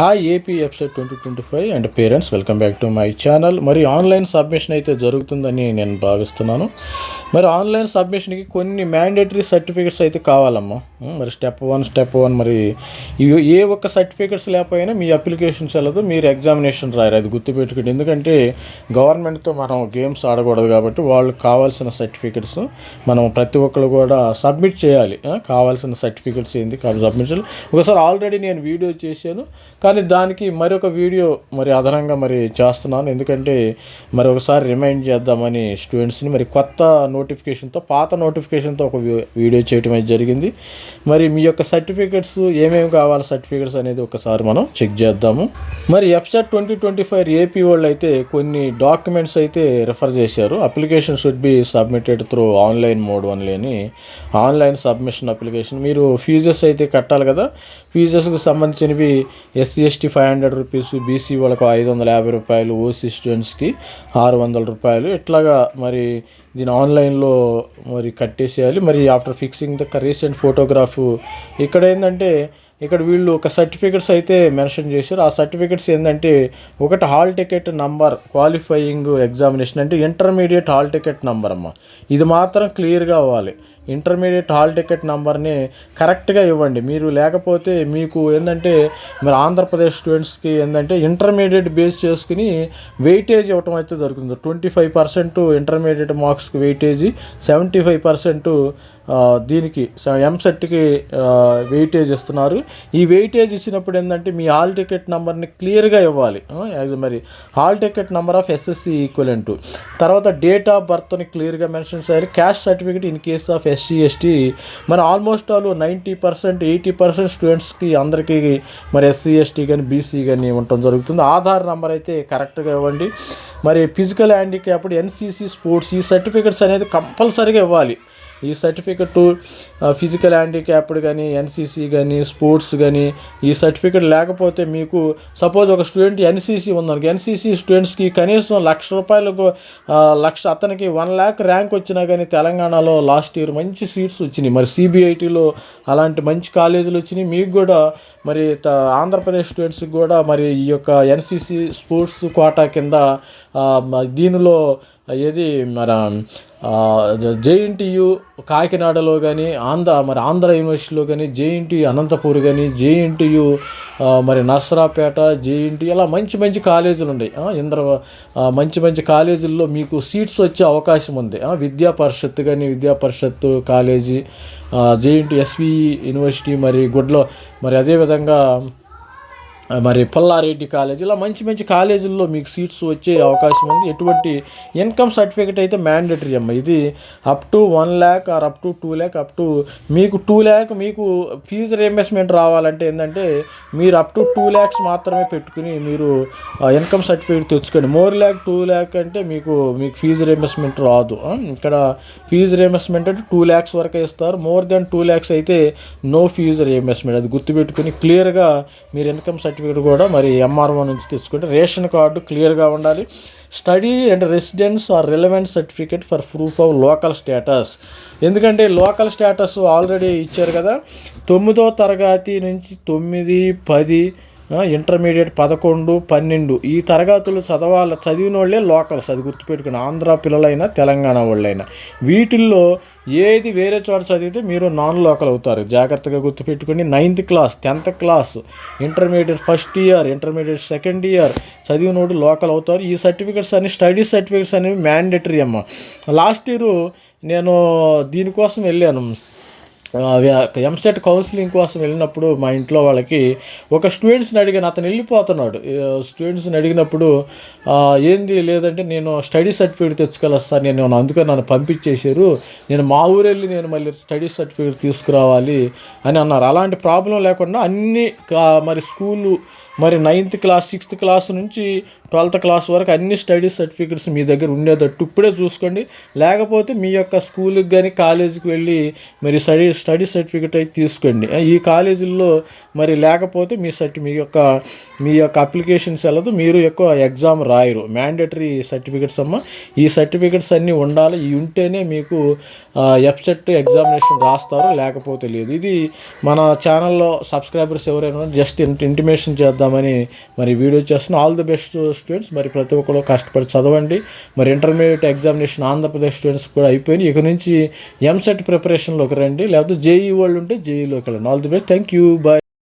Hi AP episode twenty twenty five and parents welcome back to my channel మరి online submission అయితే జరుగుతుందని నేను భావిస్తున్నాను. మరి ఆన్లైన్ సబ్మిషన్కి కొన్ని మ్యాండేటరీ సర్టిఫికెట్స్ అయితే కావాలమ్మా. మరి స్టెప్ వన్ స్టెప్ వన్ మరి ఇవి ఏ ఒక్క సర్టిఫికెట్స్ లేకపోయినా మీ అప్లికేషన్స్ వెళ్ళదు మీరు ఎగ్జామినేషన్ రాయరు. అది గుర్తుపెట్టుకోండి. ఎందుకంటే గవర్నమెంట్తో మనం గేమ్స్ ఆడకూడదు కాబట్టి వాళ్ళకి కావాల్సిన సర్టిఫికెట్స్ మనం ప్రతి ఒక్కరు కూడా సబ్మిట్ చేయాలి. కావాల్సిన సర్టిఫికెట్స్ ఏంది? కాబట్టి సబ్మిట్ చేయాలి. ఒకసారి ఆల్రెడీ నేను వీడియో చేశాను. కానీ దానికి మరొక వీడియో మరి అదనంగా మరి చేస్తున్నాను. ఎందుకంటే మరి ఒకసారి రిమైండ్ చేద్దామని స్టూడెంట్స్ని మరి కొత్త నోటిఫికేషన్తో పాత నోటిఫికేషన్తో ఒక వీ- వీడియో చేయటం అయితే జరిగింది. మరి మీ యొక్క సర్టిఫికేట్స్ ఏమేమి కావాలి సర్టిఫికేట్స్ అనేది ఒకసారి మనం చెక్ చేద్దాము. మరి ఎఫ్సెట్ ట్వంటీ ట్వంటీ ఫైవ్ ఏపీ వాళ్ళు అయితే కొన్ని డాక్యుమెంట్స్ అయితే రిఫర్ చేశారు. Application should be submitted through online mode only అని. ఆన్లైన్ సబ్మిషన్ అప్లికేషన్ మీరు ఫీజెస్ అయితే కట్టాలి కదా ఫీజెస్కు సంబంధించినవి SC ST five hundred rupees BC వాళ్ళకు ఐదు వందల యాభై రూపాయలు ఓసీ స్టూడెంట్స్కి ఆరు వందల రూపాయలు. ఇట్లాగా మరి దీని ఆన్లైన్లో మరి కట్టేసేయాలి. మరి after fixing the recent photograph. ఇక్కడ ఏంటంటే ఇక్కడ వీళ్ళు ఒక సర్టిఫికెట్స్ అయితే మెన్షన్ చేశారు. ఆ సర్టిఫికెట్స్ ఏంటంటే ఒకటి hall ticket number qualifying examination అంటే ఇంటర్మీడియట్ హాల్ టికెట్ నంబర్ అమ్మ. ఇది మాత్రం క్లియర్గా అవ్వాలి. ఇంటర్మీడియట్ హాల్ టికెట్ నెంబర్ని కరెక్ట్గా ఇవ్వండి. మీరు లేకపోతే మీకు ఏంటంటే మీరు ఆంధ్రప్రదేశ్ స్టూడెంట్స్కి ఏంటంటే ఇంటర్మీడియట్ బేస్ చేసుకుని వెయిటేజ్ ఇవ్వటం అయితే దొరుకుతుంది. ట్వంటీ ఫైవ్ పర్సెంట్ ఇంటర్మీడియట్ మార్క్స్కి వెయిటేజీ సెవెంటీ ఫైవ్ పర్సెంట్ దీనికి ఎంసెట్కి వెయిటేజ్ ఇస్తున్నారు. ఈ వెయిటేజ్ ఇచ్చినప్పుడు ఏంటంటే మీ హాల్ టికెట్ నెంబర్ని క్లియర్గా ఇవ్వాలి. మరి hall ticket number of SSC equivalent. తర్వాత డేట్ ఆఫ్ బర్త్ని క్లియర్గా మెన్షన్ చేయాలి. Caste certificate in case of SC ST మరి almost all ninety percent eighty percent స్టూడెంట్స్కి అందరికీ మరి ఎస్సీ ఎస్టీ కానీ బీసీ కానీ ఉండటం జరుగుతుంది. ఆధార్ నెంబర్ అయితే కరెక్ట్గా ఇవ్వండి. మరి ఫిజికల్ హ్యాండిక్యాప్డ్ ఎన్సీసీ స్పోర్ట్స్ ఈ సర్టిఫికెట్స్ అనేది కంపల్సరీగా ఇవ్వాలి. ఈ సర్టిఫికెట్ ఫిజికల్ హ్యాండిక్యాప్డ్ కానీ ఎన్సీసీ కానీ స్పోర్ట్స్ కానీ ఈ సర్టిఫికెట్ లేకపోతే మీకు సపోజ్ ఒక స్టూడెంట్ ఎన్సీసీ ఉందనుకో ఎన్సీసీ స్టూడెంట్స్కి కనీసం లక్ష రూపాయలకు లక్ష అతనికి వన్ ల్యాక్ ర్యాంక్ వచ్చినా కానీ తెలంగాణలో లాస్ట్ ఇయర్ మంచి సీట్స్ వచ్చినాయి. మరి సిబిఐటీలో అలాంటి మంచి కాలేజీలు వచ్చినాయి. మీకు కూడా మరి త- ఆంధ్రప్రదేశ్ స్టూడెంట్స్కి కూడా మరి ఈ యొక్క ఎన్సీసీ స్పోర్ట్స్ కోటా కింద దీనిలో ఏది మన జేఎన్టీయు కాకినాడలో కానీ ఆంధ్ర మరి ఆంధ్ర యూనివర్సిటీలో కానీ జేఎన్టీయు అనంతపూర్ కానీ జేఎన్టీయు మరి నర్సరాపేట జేఎన్టీ ఇలా మంచి మంచి కాలేజీలు ఉన్నాయి ఇంద్ర మంచి మంచి కాలేజీల్లో మీకు సీట్స్ వచ్చే అవకాశం ఉంది. విద్యా పరిషత్ కానీ Vidya Parishad college JNT SV university మరి గుడ్లో మరి అదేవిధంగా మరి పుల్లారెడ్డి కాలేజ్ ఇలా మంచి మంచి కాలేజీల్లో మీకు సీట్స్ వచ్చే అవకాశం ఉంది. ఎటువంటి ఇన్కమ్ సర్టిఫికేట్ అయితే మ్యాండేటరీ అమ్మ. ఇది up to one lakh or up to two lakh up to మీకు టూ ల్యాక్ మీకు ఫీజు రియంబర్స్మెంట్ రావాలంటే ఏంటంటే మీరు అప్ టు టూ ల్యాక్స్ మాత్రమే పెట్టుకుని మీరు ఇన్కమ్ సర్టిఫికేట్ తెచ్చుకోండి. మోర్ ల్యాక్ టూ ల్యాక్ అంటే మీకు మీకు ఫీజు రియంబర్స్మెంట్ రాదు. ఇక్కడ ఫీజు రియంబర్స్మెంట్ అంటే టూ ల్యాక్స్ వరకు ఇస్తారు. మోర్ దెన్ టూ ల్యాక్స్ అయితే నో ఫీజు రియంబర్స్మెంట్. అది గుర్తుపెట్టుకుని క్లియర్గా మీరు ఇన్కమ్ సర్టిఫికేట్ కూడా మరి ఎంఆర్ఓ నుంచి తీసుకుంటే రేషన్ కార్డు క్లియర్గా ఉండాలి. Study and residence or relevant certificate for proof of local status. ఎందుకంటే లోకల్ స్టేటస్ ఆల్రెడీ ఇచ్చారు కదా. తొమ్మిదో తరగతి నుంచి తొమ్మిది పది ఇంటర్మీడియట్ పదకొండు పన్నెండు. ఈ తరగతులు చదవాలి చదివిన వాళ్ళే లోకల్స్ అది గుర్తుపెట్టుకుని ఆంధ్ర పిల్లలైనా తెలంగాణ వాళ్ళైనా. వీటిల్లో ఏది వేరే చోట చదివితే మీరు నాన్ లోకల్ అవుతారు. జాగ్రత్తగా గుర్తుపెట్టుకుని ninth class tenth class intermediate first year intermediate second year చదివినోడు local అవుతారు. ఈ సర్టిఫికెట్స్ అన్ని స్టడీ సర్టిఫికెట్స్ అనేవి మ్యాండేటరీ అమ్మ. లాస్ట్ ఇయర్ నేను దీనికోసం వెళ్ళాను. ఎంసెట్ కౌన్సిలింగ్ కోసం వెళ్ళినప్పుడు మా ఇంట్లో వాళ్ళకి ఒక స్టూడెంట్స్ని అడిగాను. అతను వెళ్ళిపోతున్నాడు. స్టూడెంట్స్ని అడిగినప్పుడు ఏంది లేదంటే నేను స్టడీ సర్టిఫికేట్ తెచ్చుకోవాలి సార్? నేను అందుకని నన్ను పంపించేశారు. నేను మా ఊరెళ్ళి నేను మళ్ళీ స్టడీ సర్టిఫికేట్ తీసుకురావాలి అని అన్నారు. అలాంటి ప్రాబ్లం లేకుండా అన్ని కా- మరి స్కూలు మరి నైన్త్ క్లాస్ సిక్స్త్ క్లాస్ నుంచి ట్వెల్త్ క్లాస్ వరకు అన్ని స్టడీ సర్టిఫికెట్స్ మీ దగ్గర ఉండేటట్టు ఇప్పుడే చూసుకోండి. లేకపోతే మీ యొక్క స్కూల్కి కానీ కాలేజీకి వెళ్ళి మరి స్టడీ స్టడీ సర్టిఫికెట్ అయితే తీసుకోండి. ఈ కాలేజీల్లో మరి లేకపోతే మీ సర్టి మీ యొక్క మీ యొక్క అప్లికేషన్స్ వెళ్ళదు. మీరు ఎక్కువ ఎగ్జామ్ రాయరు. మ్యాండేటరీ సర్టిఫికెట్స్ అమ్మ. ఈ సర్టిఫికెట్స్ అన్నీ ఉండాలి. ఇవి ఉంటేనే మీకు ఎఫ్సెట్ ఎగ్జామినేషన్ రాస్తారు. లేకపోతే లేదు. ఇది మన ఛానల్లో సబ్స్క్రైబర్స్ ఎవరైనా జస్ట్ ఇంటిమేషన్ చేద్దామని మరి వీడియో చేస్తున్నాం. ఆల్ ది బెస్ట్ స్టూడెంట్స్ మరి ప్రతి ఒక్కరు కష్టపడి చదవండి. మరి ఇంటర్మీడియట్ ఎగ్జామినేషన్ ఆంధ్రప్రదేశ్ స్టూడెంట్స్ కూడా అయిపోయింది ఇక నుంచి ఎంసెట్ ప్రిపరేషన్లోకి రండి. లేకపోతే జేఈ వాళ్ళు ఉంటే జేఈలోకి వెళ్ళండి. All the best thank you bye